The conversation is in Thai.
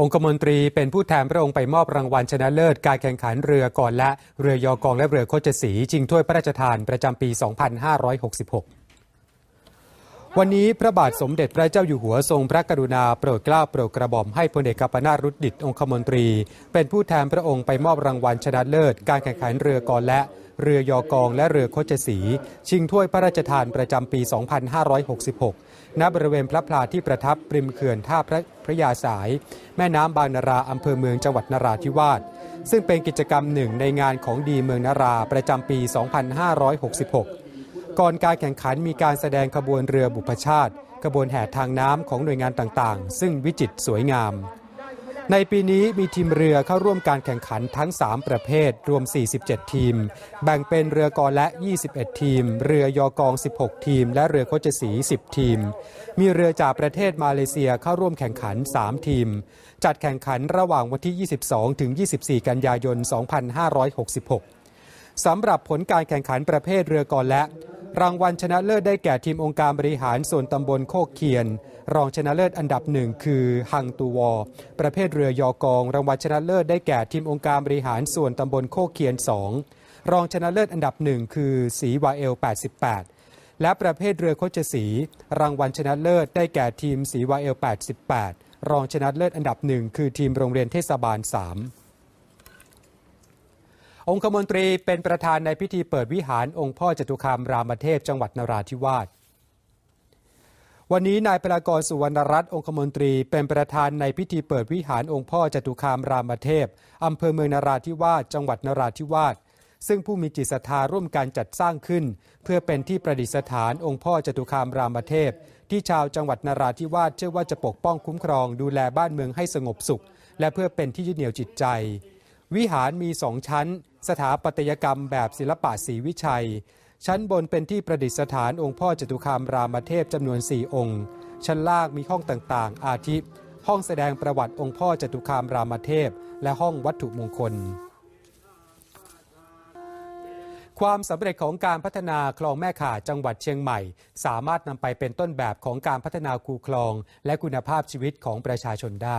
องคมนตรีเป็นผู้แทนพระองค์ไปมอบรางวัลชนะเลิศการแข่งขันเรือก่อนและเรือยอกองและเรือโคจสีชิงถ้วยพระราชทานประจำปี 2566 วันนี้พระบาทสมเด็จพระเจ้าอยู่หัวทรงพระกรุณาโปรดเกล้าโปรดกระหม่อมให้พลเอกกัปนารุดดิตองคมนตรี เป็นผู้แทนพระองค์ไปมอบรางวัลชนะเลิศ การแข่งขันเรือกอและเรือยอกองและเรือโคจสี ชิงถ้วยพระราชทานประจำปี 2566 ณ บริเวณพระพลาที่ประทับริมเขื่อนท่าพระพระยาสาย แม่น้ำบางนาราอำเภอเมืองจังหวัดนราธิวาส ซึ่งเป็นกิจกรรมหนึ่งในงานของดีเมืองนาราประจำปี 2566 ก่อนการแข่งขันมีการแสดงขบวนเรือบุพชาติขบวนแห่ทางน้ำของหน่วยงานต่างๆ ซึ่งวิจิตรสวยงาม ในปีนี้มีทีมเรือเข้าร่วมการแข่งขันทั้ง 3 ประเภท รวม 47 ทีม แบ่งเป็นเรือกอและ 21 ทีม เรือยอกอง 16 ทีม และเรือโคจสี 10 ทีม มีเรือจากประเทศมาเลเซียเข้าร่วมแข่งขัน 3 ทีม จัดแข่งขันระหว่างวันที่ 22 ถึง 24 กันยายน 2566สำหรับผลการแข่งขันประเภทเรือกอและ รางวัลชนะเลิศได้แก่ทีมองค์การบริหารส่วนตำบลโคกเคียน รองชนะเลิศอันดับหนึ่งคือฮังตูวอ ประเภทเรือยอกอง รางวัลชนะเลิศได้แก่ทีมองค์การบริหารส่วนตำบลโคกเคียน 2 รองชนะเลิศอันดับหนึ่งคือสีวาเอล 88 และประเภทเรือโคชสี รางวัลชนะเลิศได้แก่ทีมสีวาเอล 88 รองชนะเลิศอันดับหนึ่งคือทีมโรงเรียนเทศบาล 3 องคมนตรีเป็นประธานในพิธีเปิดวิหารองค์พ่อจตุคามรามเทพจังหวัดนราธิวาสวันนี้นายปรากรสุวรรณรัตน์องคมนตรีเป็นประธานในพิธีเปิดวิหารองค์พ่อจตุคามรามเทพอำเภอเมืองนราธิวาสจังหวัดนราธิวาสซึ่งผู้มีจิตศรัทธาร่วมกันจัดสร้างขึ้น เพื่อเป็นที่ประดิษฐานองค์พ่อจตุคามรามเทพ ที่ชาวจังหวัดนราธิวาสเชื่อว่าจะปกป้องคุ้มครองดูแลบ้านเมืองให้สงบสุข และเพื่อเป็นที่ยึดเหนี่ยวจิตใจ วิหารมีสองชั้น สถาปัตยกรรมแบบศิลปะศรีวิชัย ชั้นบนเป็นที่ประดิษฐานองค์พ่อจตุคามรามเทพจำนวน 4 องค์ ชั้นล่างมีห้องต่างๆ อาทิ ห้องแสดงประวัติองค์พ่อจตุคามรามเทพ และห้องวัตถุมงคล ความสำเร็จของการพัฒนาคลองแม่ข่าจังหวัดเชียงใหม่ สามารถนำไปเป็นต้นแบบของการพัฒนาคูคลอง และคุณภาพชีวิตของประชาชนได้